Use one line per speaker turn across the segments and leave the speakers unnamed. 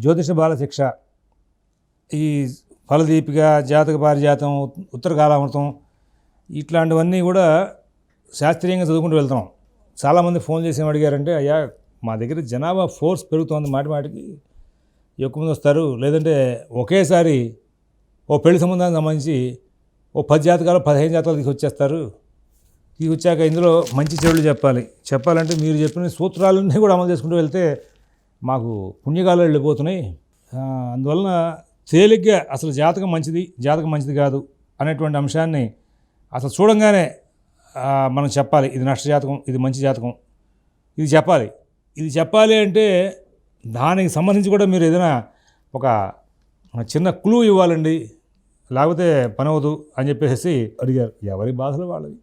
జ్యోతిష బాల శిక్ష ఈ ఫలదీపిక జాతక పారిజాతం ఉత్తర కాలామృతం ఇట్లాంటివన్నీ కూడా శాస్త్రీయంగా చదువుకుంటూ వెళ్తాం చాలామంది ఫోన్ చేసి అడిగారంటే అయ్యా మా దగ్గర జనాభా ఫోర్స్ పెరుగుతోంది మాటి మాటికి. ఎక్కువ మంది వస్తారు. లేదంటే ఒకేసారి ఓ పెళ్ళి సంబంధానికి సంబంధించి ఓ పది జాతకాలు పదిహేను జాతకాలు తీసుకొచ్చేస్తారు. తీసుకొచ్చాక ఇందులో మంచి చెడులు చెప్పాలి. చెప్పాలంటే మీరు చెప్పిన సూత్రాలన్నీ కూడా అమలు చేసుకుంటూ వెళ్తే మాకు పుణ్యకాలు వెళ్ళిపోతున్నాయి. అందువలన తేలిగ్గా అసలు జాతకం మంచిది జాతకం మంచిది కాదు అనేటువంటి అంశాన్ని అసలు చూడంగానే మనం చెప్పాలి ఇది నష్ట జాతకం ఇది మంచి జాతకం. ఇది చెప్పాలి. ఇది చెప్పాలి అంటే దానికి సంబంధించి కూడా మీరు ఏదైనా ఒక చిన్న క్లూ ఇవ్వాలండి. లేకపోతే పని అవ్వదు అని చెప్పేసి అడిగారు. ఎవరి బాధలు వాళ్ళవి?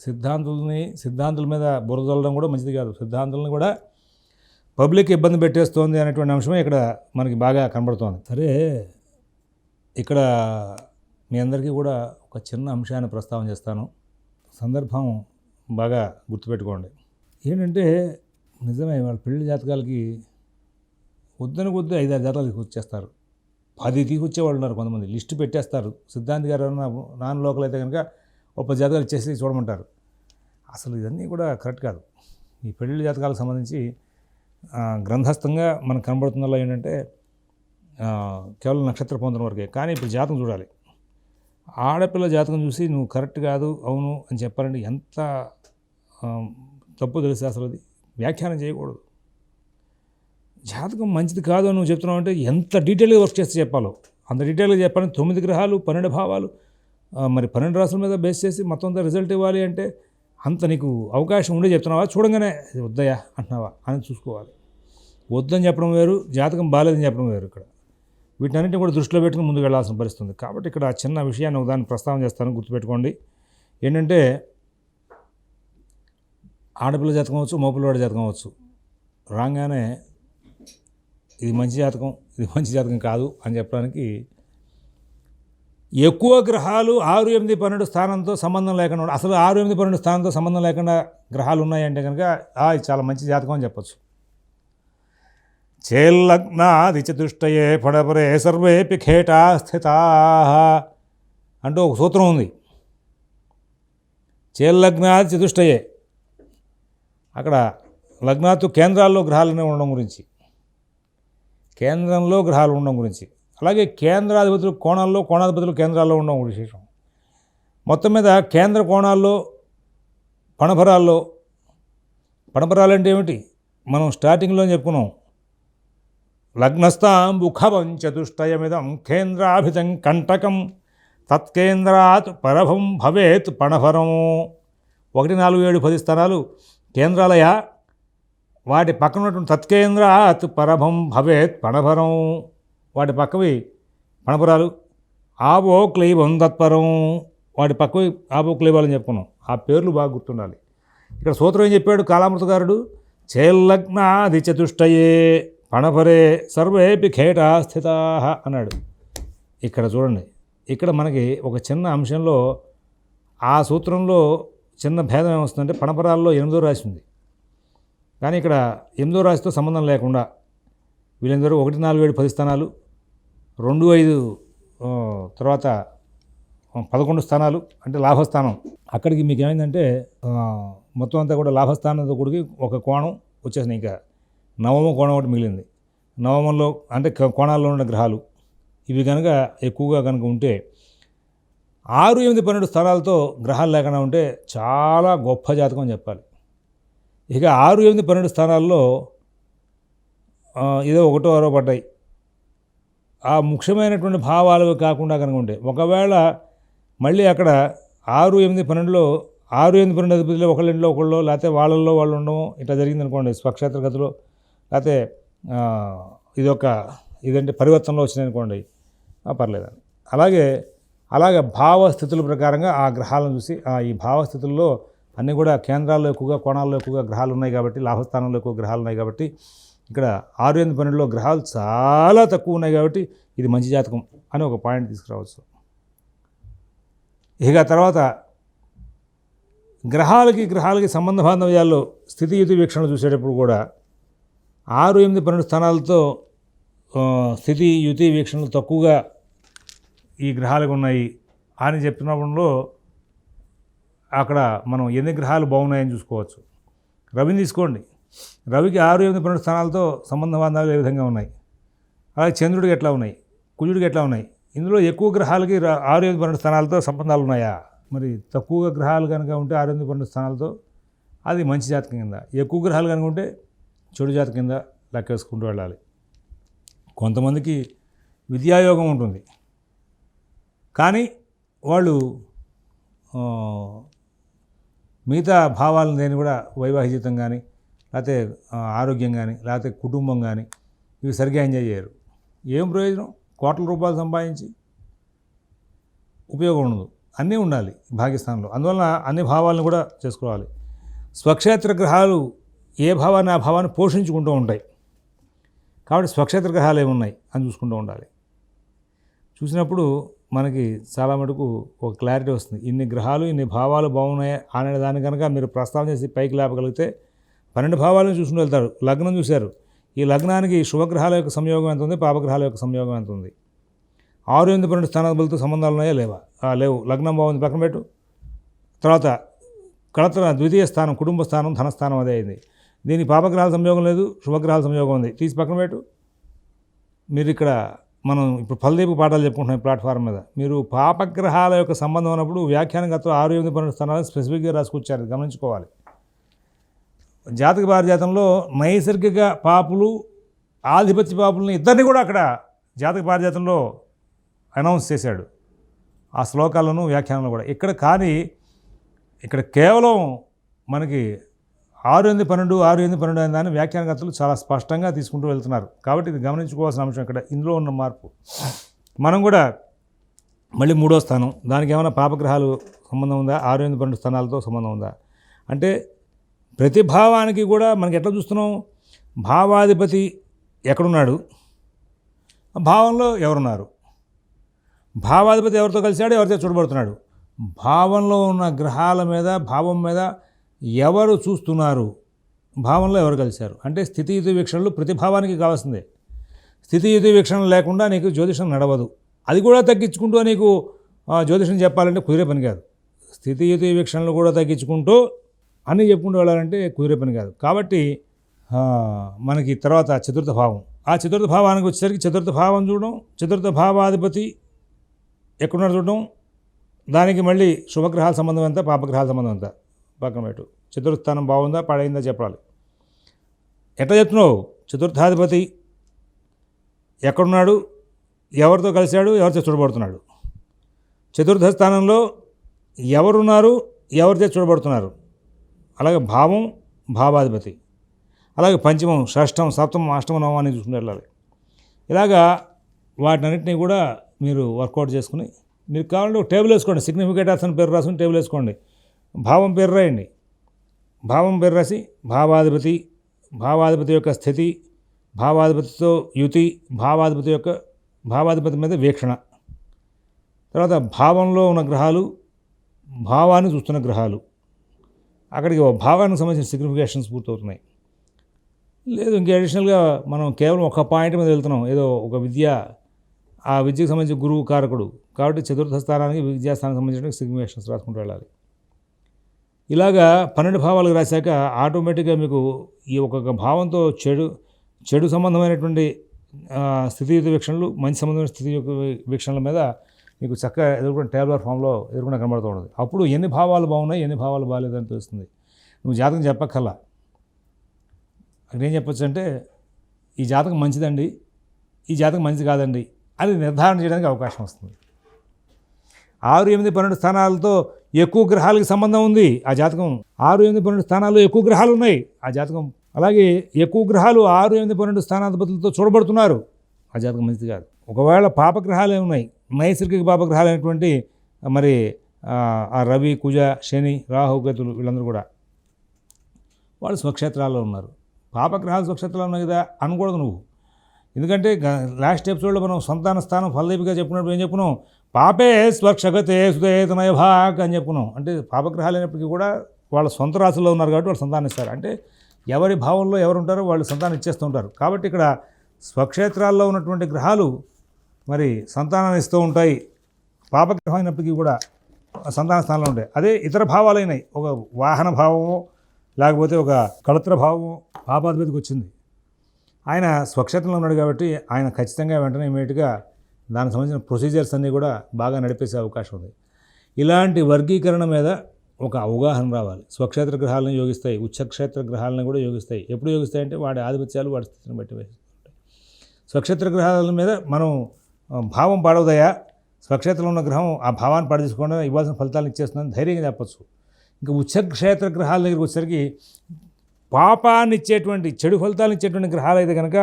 సిద్ధాంతుల్ని సిద్ధాంతుల మీద బురద కూడా మంచిది కాదు. సిద్ధాంతులను కూడా పబ్లిక్ ఇబ్బంది పెట్టేస్తోంది అనేటువంటి అంశమే ఇక్కడ మనకి బాగా కనబడుతోంది. సరే ఇక్కడ మీ అందరికీ కూడా ఒక చిన్న అంశాన్ని ప్రస్తావన చేస్తాను. సందర్భం బాగా గుర్తుపెట్టుకోండి. ఏంటంటే నిజమే వాళ్ళ పెళ్ళి జాతకాలకి వద్దని కొద్ది ఐదారు జాతకాలు తీసుకొచ్చేస్తారు పది తీసుకొచ్చేవాళ్ళు ఉన్నారు కొంతమంది. లిస్టు పెట్టేస్తారు. సిద్ధాంతి గారు నాన్ లోకల్ అయితే కనుక ఒక జాతకాలు ఇచ్చేసి చూడమంటారు. అసలు ఇవన్నీ కూడా కరెక్ట్ కాదు. ఈ పెళ్ళి జాతకాలకు సంబంధించి గ్రంథస్థంగా మనకు కనబడుతున్నలా ఏంటంటే కేవలం నక్షత్ర పొందడం వరకే. కానీ ఇప్పుడు జాతకం చూడాలి. ఆడపిల్ల జాతకం చూసి నువ్వు కరెక్ట్ కాదు అవును అని చెప్పాలంటే ఎంత తప్పు తెలిసి అసలు అది వ్యాఖ్యానం చేయకూడదు. జాతకం మంచిది కాదు అని నువ్వు చెప్తున్నావు అంటే ఎంత డీటెయిల్గా వర్క్ చేస్తే చెప్పాలో. అంత డీటెయిల్గా చెప్పాలని తొమ్మిది గ్రహాలు పన్నెండు భావాలు మరి పన్నెండు రాసుల మీద బేస్ చేసి మొత్తం అంతా రిజల్ట్ ఇవ్వాలి అంటే అంత నీకు అవకాశం ఉండే చెప్తున్నావా? చూడంగానే వద్దయా అంటున్నావా? అని చూసుకోవాలి. వద్దని చెప్పడం వేరు జాతకం బాగాలేదని చెప్పడం వేరు ఇక్కడ. వీటన్నిటిని కూడా దృష్టిలో పెట్టుకుని ముందుకు వెళ్ళాల్సిన పరిస్థితి ఉంది కాబట్టి ఇక్కడ చిన్న విషయాన్ని ఒకదాన్ని ప్రస్తావన చేస్తాను గుర్తుపెట్టుకోండి. ఏంటంటే ఆడపిల్ల జాతకం అవచ్చు మోపిల్లవాడి జాతకం అవచ్చు రాగానే ఇది మంచి జాతకం ఇది మంచి జాతకం కాదు అని చెప్పడానికి ఎక్కువ గ్రహాలు ఆరు ఎనిమిది పన్నెండు స్థానంతో సంబంధం లేకుండా అసలు ఆరు ఎనిమిది పన్నెండు స్థానంతో సంబంధం లేకుండా గ్రహాలు ఉన్నాయంటే కనుక ఇది చాలా మంచి జాతకం అని చెప్పచ్చు. చేల్లగ్నాది చతుష్టయే పడపరే సర్వేపి ఖేటా స్థితా అంటూ ఒక సూత్రం ఉంది. చేల్లగ్నాది చతుష్టయే. అక్కడ లగ్నాతు కేంద్రాల్లో గ్రహాలనే ఉండడం గురించి కేంద్రంలో గ్రహాలు ఉండడం గురించి అలాగే కేంద్రాధిపతులు కోణాల్లో కోణాధిపతులు కేంద్రాల్లో ఉండడం విశేషం. మొత్తం మీద కేంద్ర కోణాల్లో పణభరాల్లో పణభరాలు అంటే ఏమిటి? మనం స్టార్టింగ్లో చెప్పుకున్నాం లగ్నస్థాంబుఖవం చతుష్టయమిదం కేంద్రాభితం కంటకం తత్కేంద్రాత్ పరభం భవేత్ పణభరము ఒకటి నాలుగు ఏడు పది స్థానాలు. కేంద్రాలయ వాటి పక్కన ఉన్నటువంటి తత్కేంద్రాత్ పరభం భవేత్ పణభరం. వాటి పక్కవి పణపురాలు. ఆవో క్లీవం తత్పరం. వాటి పక్కవి ఆవో క్లీవాలని చెప్పుకున్నాం. ఆ పేర్లు బాగా గుర్తుండాలి. ఇక్కడ సూత్రం ఏం చెప్పాడు కాలామృతగారుడు? చేల్లగ్నాది చతుష్టయే. పణపరే సర్వేపి ఖేటా స్థితా అన్నాడు. ఇక్కడ చూడండి ఇక్కడ మనకి ఒక చిన్న అంశంలో ఆ సూత్రంలో చిన్న భేదం ఏమొస్తుందంటే పణపరాల్లో ఎనిమిదో రాసి ఉంది. కానీ ఇక్కడ ఎనిమిదో రాశితో సంబంధం లేకుండా వీళ్ళందరూ ఒకటి నాలుగు ఏడు పది స్థానాలు రెండు ఐదు తర్వాత పదకొండు స్థానాలు అంటే లాభస్థానం. అక్కడికి మీకు ఏమైందంటే మొత్తం అంతా కూడా లాభస్థానంతో కూడికి ఒక కోణం వచ్చేసింది ఇంకా. నవమ కోణం ఒకటి మిగిలింది. నవమంలో అంటే కోణాల్లో ఉన్న గ్రహాలు ఇవి కనుక ఎక్కువగా కనుక ఉంటే ఆరు ఎనిమిది పన్నెండు స్థానాలతో గ్రహాలు లేకుండా ఉంటే చాలా గొప్ప జాతకం అని చెప్పాలి. ఇక ఆరు ఎనిమిది పన్నెండు స్థానాల్లో ఏదో ఒకటో ఆరో పడ్డాయి. ఆ ముఖ్యమైనటువంటి భావాలు కాకుండా కనుక ఉంటే ఒకవేళ మళ్ళీ అక్కడ ఆరు ఎనిమిది పన్నెండులో ఆరు ఎనిమిది పన్నెండు అధిపతిలో ఒకళ్ళ ఇంట్లో ఒకళ్ళు లేకపోతే వాళ్ళల్లో వాళ్ళు ఉండడం ఇట్లా జరిగింది అనుకోండి స్వక్షేత్ర గతిలో లేకపోతే ఇదొక ఇదంటే పరివర్తనలో వచ్చినాయి అనుకోండి పర్లేదండి అలాగే అలాగే భావస్థితుల ప్రకారంగా ఆ గ్రహాలను చూసి ఆ ఈ భావస్థితుల్లో అన్నీ కూడా కేంద్రాల్లో ఎక్కువగా కోణాల్లో ఎక్కువగా గ్రహాలు ఉన్నాయి కాబట్టి లాభస్థానంలో ఎక్కువ గ్రహాలు ఉన్నాయి కాబట్టి ఇక్కడ ఆరు ఎనిమిది పన్నెండులో గ్రహాలు చాలా తక్కువ ఉన్నాయి కాబట్టి ఇది మంచి జాతకం అని ఒక పాయింట్ తీసుకురావచ్చు. ఇక తర్వాత గ్రహాలకి గ్రహాలకి సంబంధ బాంధవ్యాల్లో స్థితియుతి వీక్షణ చూసేటప్పుడు కూడా ఆరు ఎనిమిది పన్నెండు స్థానాలతో స్థితి యుతి వీక్షణలు తక్కువగా ఈ గ్రహాలకు ఉన్నాయి అని చెప్పినప్పుడు అక్కడ మనం ఎన్ని గ్రహాలు బాగున్నాయని చూసుకోవచ్చు. రవిని తీసుకోండి. రవికి ఆరు ఎనిమిది పన్నెండు స్థానాలతో సంబంధ బాంధవాలు ఏ విధంగా ఉన్నాయి? అలాగే చంద్రుడికి ఎట్లా ఉన్నాయి? కుజుడికి ఎట్లా ఉన్నాయి? ఇందులో ఎక్కువ గ్రహాలకి ఆరు ఎనిమిది పన్నెండు స్థానాలతో సంబంధాలు ఉన్నాయా? మరి తక్కువగా గ్రహాలు కనుక ఉంటే ఆరు ఎనిమిది పన్నెండు స్థానాలతో అది మంచి జాతకం కింద. ఎక్కువ గ్రహాలు కనుక ఉంటే చెడు జాతి కింద లెక్కేసుకుంటూ వెళ్ళాలి. కొంతమందికి విద్యాయోగం ఉంటుంది. కానీ వాళ్ళు మిగతా భావాలను దేని కూడా వైవాహిక జీవితం కానీ లేకపోతే ఆరోగ్యం కానీ లేకపోతే కుటుంబం కానీ ఇవి సరిగ్గా ఎంజాయ్ చేయరు. ఏం ప్రయోజనం? కోట్ల రూపాయలు సంపాదించి ఉపయోగం ఉండదు. అన్నీ ఉండాలి భాగ్యస్థానంలో. అందువలన అన్ని భావాలను కూడా చేసుకోవాలి. స్వక్షేత్ర గ్రహాలు ఏ భావాన్ని ఆ భావాన్ని పోషించుకుంటూ ఉంటాయి. కాబట్టి స్వక్షేత్ర గ్రహాలు ఏమున్నాయి అని చూసుకుంటూ ఉండాలి. చూసినప్పుడు మనకి చాలా మటుకు ఒక క్లారిటీ వస్తుంది. ఇన్ని గ్రహాలు ఇన్ని భావాలు బాగున్నాయి అనే దాని కనుక మీరు ప్రస్తావన చేసి పైకి లేపగలిగితే పన్నెండు భావాలను చూసుకుని వెళ్తారు. లగ్నం చూశారు. ఈ లగ్నానికి శుభగ్రహాల యొక్క సంయోగం ఎంత ఉంది? పాపగ్రహాల యొక్క సంయోగం ఎంత ఉంది? ఆరు ఎనిమిది పన్నెండు స్థానాలతో సంబంధాలు ఉన్నాయా? లేవా? లేవు. లగ్నం బాగుంది. పక్కన పెట్టు. తర్వాత కళత్ర ద్వితీయ స్థానం కుటుంబ స్థానం ధనస్థానం అదే అయింది. దీనికి పాపగ్రహాల సంయోగం లేదు శుభగ్రహాల సంయోగం ఉంది. తీసి పక్కన పెట్టు. మీరు ఇక్కడ మనం ఇప్పుడు ఫలదీపు పాఠాలు చెప్పుకుంటున్నాం ఈ ప్లాట్ఫామ్ మీద. మీరు పాపగ్రహాల యొక్క సంబంధం ఉన్నప్పుడు వ్యాఖ్యానగత ఆరు ఎనిమిది పన్నెండు స్థానాలు స్పెసిఫిక్గా రాసుకొచ్చారు. గమనించుకోవాలి. జాతక పారిజాతంలో నైసర్గిక పాపులు ఆధిపత్య పాపులని ఇద్దరిని కూడా అక్కడ జాతక పారిజాతంలో అనౌన్స్ చేశాడు. ఆ శ్లోకాలను వ్యాఖ్యానంలో కూడా. ఇక్కడ కానీ ఇక్కడ కేవలం మనకి ఆరు ఎనిమిది పన్నెండు ఆరు ఎనిమిది పన్నెండు అనే దాన్ని వ్యాఖ్యానకర్తలు చాలా స్పష్టంగా తీసుకుంటూ వెళ్తున్నారు. కాబట్టి ఇది గమనించుకోవాల్సిన అంశం ఇక్కడ. ఇందులో ఉన్న మార్పు. మనం కూడా మళ్ళీ మూడో స్థానం. దానికి ఏమైనా పాపగ్రహాలు సంబంధం ఉందా? ఆరు ఎనిమిది పన్నెండు స్థానాలతో సంబంధం ఉందా? అంటే ప్రతి భావానికి కూడా మనకి ఎట్లా చూస్తున్నాం? భావాధిపతి ఎక్కడున్నాడు? భావంలో ఎవరున్నారు? భావాధిపతి ఎవరితో కలిశాడు? ఎవరితో చూడబడుతున్నాడు? భావంలో ఉన్న గ్రహాల మీద భావం మీద ఎవరు చూస్తున్నారు? భావంలో ఎవరు కలిశారు? అంటే స్థితియుతి వీక్షణలు ప్రతిభావానికి కావాల్సిందే. స్థితియుతి వీక్షణ లేకుండా నీకు జ్యోతిషం నడవదు. అది కూడా తగ్గించుకుంటూ నీకు జ్యోతిషం చెప్పాలంటే కుదిరే పని కాదు. స్థితియుతి వీక్షణలు కూడా తగ్గించుకుంటూ అన్నీ చెప్పుకుంటూ వెళ్ళాలంటే కుదిరే పని కాదు. కాబట్టి మనకి తర్వాత చతుర్థ భావం. ఆ చతుర్థ భావానికి వచ్చేసరికి చతుర్థ భావం చూడడం చతుర్థ భావాధిపతి ఎక్కడున్నారు చూడడం? దానికి మళ్ళీ శుభగ్రహాల సంబంధం ఎంత? పాపగ్రహాల సంబంధం ఎంత? పక్కన పెట్టు చతుర్థానం బాగుందా? పడైందా? చెప్పాలి. ఎట్లా చెప్తున్నావు? చతుర్థాధిపతి ఎక్కడున్నాడు? ఎవరితో కలిశాడు? ఎవరితో చూడబడుతున్నాడు? చతుర్థ స్థానంలో ఎవరున్నారు? ఎవరితో చూడబడుతున్నారు? అలాగే భావం భావాధిపతి. అలాగే పంచమం షష్టం సప్తమం అష్టమం నవమాన్ని అని చూసుకుని వెళ్ళాలి. ఇలాగా వాటినన్నింటినీ కూడా మీరు వర్కౌట్ చేసుకుని మీరు కావాలంటే ఒక టేబుల్ వేసుకోండి. సిగ్నిఫికేటర్స్ అని పేరు రాసుకుని టేబుల్ వేసుకోండి. భావం పేరు రాయండి భావం పేరు రాసి భావాధిపతి భావాధిపతి యొక్క స్థితి భావాధిపతితో యుతి భావాధిపతి యొక్క భావాధిపతి మీద వీక్షణ. తర్వాత భావంలో ఉన్న గ్రహాలు భావాన్ని చూస్తున్న గ్రహాలు. అక్కడికి భావానికి సంబంధించిన సిగ్నిఫికేషన్స్ పూర్తవుతున్నాయి. లేదు ఇంకా అడిషనల్గా మనం కేవలం ఒక పాయింట్ మీద వెళ్తున్నాం. ఏదో ఒక విద్య ఆ విద్యకు సంబంధించిన గురువు కారకుడు. కాబట్టి చతుర్థ స్థానానికి విద్యాస్థానానికి సంబంధించిన సిగ్నిఫికేషన్స్ రాసుకుంటూ వెళ్ళాలి. ఇలాగా పన్నెండు భావాలకు రాశాక ఆటోమేటిక్గా మీకు ఈ ఒక్కొక్క భావంతో చెడు చెడు సంబంధమైనటువంటి స్థితియుత వీక్షణలు మంచి సంబంధమైన స్థితి యొక్క వీక్షణల మీద మీకు చక్కగా ఎదుర్కొన్న టేబులర్ ఫామ్లో ఎదుర్కొన్న కనబడుతూ ఉంటుంది. అప్పుడు ఎన్ని భావాలు బాగున్నాయి ఎన్ని భావాలు బాగాలేదని తెలుస్తుంది. నువ్వు జాతకం చెప్పక్కల అక్కడ ఏం చెప్పొచ్చు అంటే ఈ జాతకం మంచిదండి ఈ జాతకం మంచిది కాదండి అని నిర్ధారణ చేయడానికి అవకాశం వస్తుంది. ఆరు ఎనిమిది పన్నెండు స్థానాలతో ఎక్కువ గ్రహాలకి సంబంధం ఉంది ఆ జాతకం. ఆరు ఎనిమిది పన్నెండు స్థానాలు ఎక్కువ గ్రహాలు ఉన్నాయి ఆ జాతకం. అలాగే ఎక్కువ గ్రహాలు ఆరు ఎనిమిది పన్నెండు స్థానాధిపతులతో చూడబడుతున్నారు ఆ జాతకం మంచిది కాదు ఒకవేళ పాపగ్రహాలే ఉన్నాయి నైసర్గిక పాపగ్రహాలు అయినటువంటి మరి ఆ, రవి కుజ శని రాహుగతులు వీళ్ళందరూ కూడా వాళ్ళు స్వక్షేత్రాల్లో ఉన్నారు. పాపగ్రహాలు స్వక్షేత్రాలు ఉన్నాయి కదా అనకూడదు నువ్వు. ఎందుకంటే లాస్ట్ ఎపిసోడ్లో మనం సంతాన స్థానం ఫలదీపిగా చెప్పినప్పుడు ఏం చెప్పుకున్నాం? పాపే స్వక్షగతే సుదేతనయ భాగ్ అని చెప్పుకున్నాం. అంటే పాపగ్రహాలు అయినప్పటికీ కూడా వాళ్ళ సొంత రాశుల్లో ఉన్నారు కాబట్టి వాళ్ళు సంతానం ఇస్తారు. అంటే ఎవరి భావంలో ఎవరు ఉంటారో వాళ్ళు సంతానం ఇచ్చేస్తూ ఉంటారు. కాబట్టి ఇక్కడ స్వక్షేత్రాల్లో ఉన్నటువంటి గ్రహాలు మరి సంతానాన్ని ఇస్తూ ఉంటాయి. పాపగ్రహం అయినప్పటికీ కూడా సంతాన స్థానంలో ఉంటాయి. అదే ఇతర భావాలైనవి. ఒక వాహన భావము లేకపోతే ఒక కళత్ర భావము పాపాధిపతికి వచ్చింది. ఆయన స్వక్షేత్రంలో ఉన్నాడు కాబట్టి ఆయన ఖచ్చితంగా వెంటనే ఇమీడియట్గా దానికి సంబంధించిన ప్రొసీజర్స్ అన్నీ కూడా బాగా నడిపేసే అవకాశం ఉంది. ఇలాంటి వర్గీకరణ మీద ఒక అవగాహన రావాలి. స్వక్షేత్ర గ్రహాలను యోగిస్తాయి ఉచ్చక్షేత్ర గ్రహాలను కూడా యోగిస్తాయి. ఎప్పుడు యోగిస్తాయి అంటే వాడి ఆధిపత్యాలు వాడి స్థితిని బట్టి వేస్తుంటాయి స్వక్షేత్ర గ్రహాల మీద మనం భావం పాడవుదయా స్వక్షేత్రంలో ఉన్న గ్రహం ఆ భావాన్ని పాడు ఇవ్వాల్సిన ఫలితాలను ఇచ్చేస్తుందని ధైర్యంగా చెప్పచ్చు. ఇంకా ఉచ్చక్షేత్ర గ్రహాల దగ్గరికి వచ్చేసరికి పాపాన్ని ఇచ్చేటువంటి చెడు ఫలితాలు ఇచ్చేటువంటి గ్రహాలు అయితే కనుక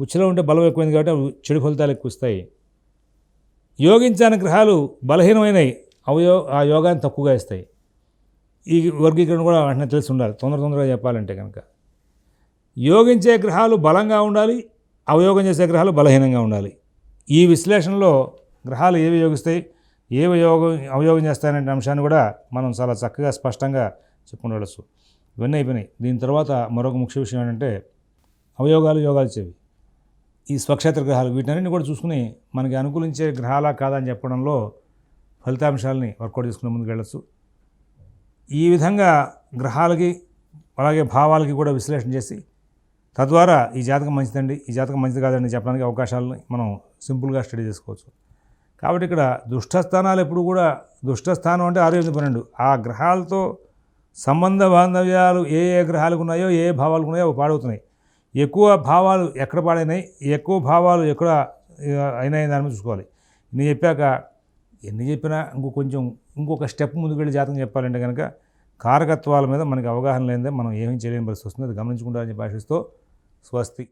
ఉచ్చలో ఉంటే బలం ఎక్కువైంది కాబట్టి అవి చెడు ఫలితాలు ఎక్కువ ఇస్తాయి యోగించని గ్రహాలు బలహీనమైనవి అవయో ఆ యోగాన్ని తక్కువగా ఇస్తాయి. ఈ వర్గీకరణ కూడా వెంటనే తెలిసి ఉండాలి తొందర తొందరగా చెప్పాలంటే కనుక యోగించే గ్రహాలు బలంగా ఉండాలి అవయోగం చేసే గ్రహాలు బలహీనంగా ఉండాలి. ఈ విశ్లేషణలో గ్రహాలు ఏవి యోగిస్తాయి ఏవి యోగం అవయోగం చేస్తాయనే అంశాన్ని కూడా మనం చాలా చక్కగా స్పష్టంగా చెప్పుకుండవచ్చు ఇవన్నీ అయిపోయినాయి. దీని తర్వాత మరొక ముఖ్య విషయం ఏంటంటే అవయోగాలు యోగాలు ఇచ్చేవి ఈ స్వక్షేత్ర గ్రహాలు వీటన్నిటిని కూడా చూసుకుని మనకి అనుకూలించే గ్రహాలా కాదా అని చెప్పడంలో ఫలితాంశాలని వర్కౌట్ చేసుకునే ముందుకు వెళ్ళచ్చు. ఈ విధంగా గ్రహాలకి అలాగే భావాలకి కూడా విశ్లేషణ చేసి తద్వారా ఈ జాతకం మంచిదండి ఈ జాతకం మంచిది కాదండి చెప్పడానికి అవకాశాలని మనం సింపుల్గా స్టడీ చేసుకోవచ్చు. కాబట్టి ఇక్కడ దుష్టస్థానాలు ఎప్పుడు కూడా దుష్టస్థానం అంటే ఆరు ఎనిమిది పన్నెండు. ఆ గ్రహాలతో సంబంధ బాంధవ్యాలు ఏ ఏ గ్రహాలకు ఉన్నాయో ఏ ఏ ఉన్నాయో అవి పాడవుతున్నాయి. ఎక్కువ భావాలు ఎక్కడ పాడైనాయి ఎక్కువ భావాలు ఎక్కడ అయినాయి దాని మీద చూసుకోవాలి. నేను చెప్పాక ఎన్ని చెప్పినా ఇంకో కొంచెం ఇంకొక స్టెప్ ముందుకు వెళ్ళి జాతకం చెప్పాలంటే కనుక కారకత్వాల మీద మనకి అవగాహన లేనిదే మనం ఏమీ చేయలేని పరిస్థితి వస్తుంది. అది గమనించుకుంటారని చెప్పి ఆశిస్తూ స్వస్తి.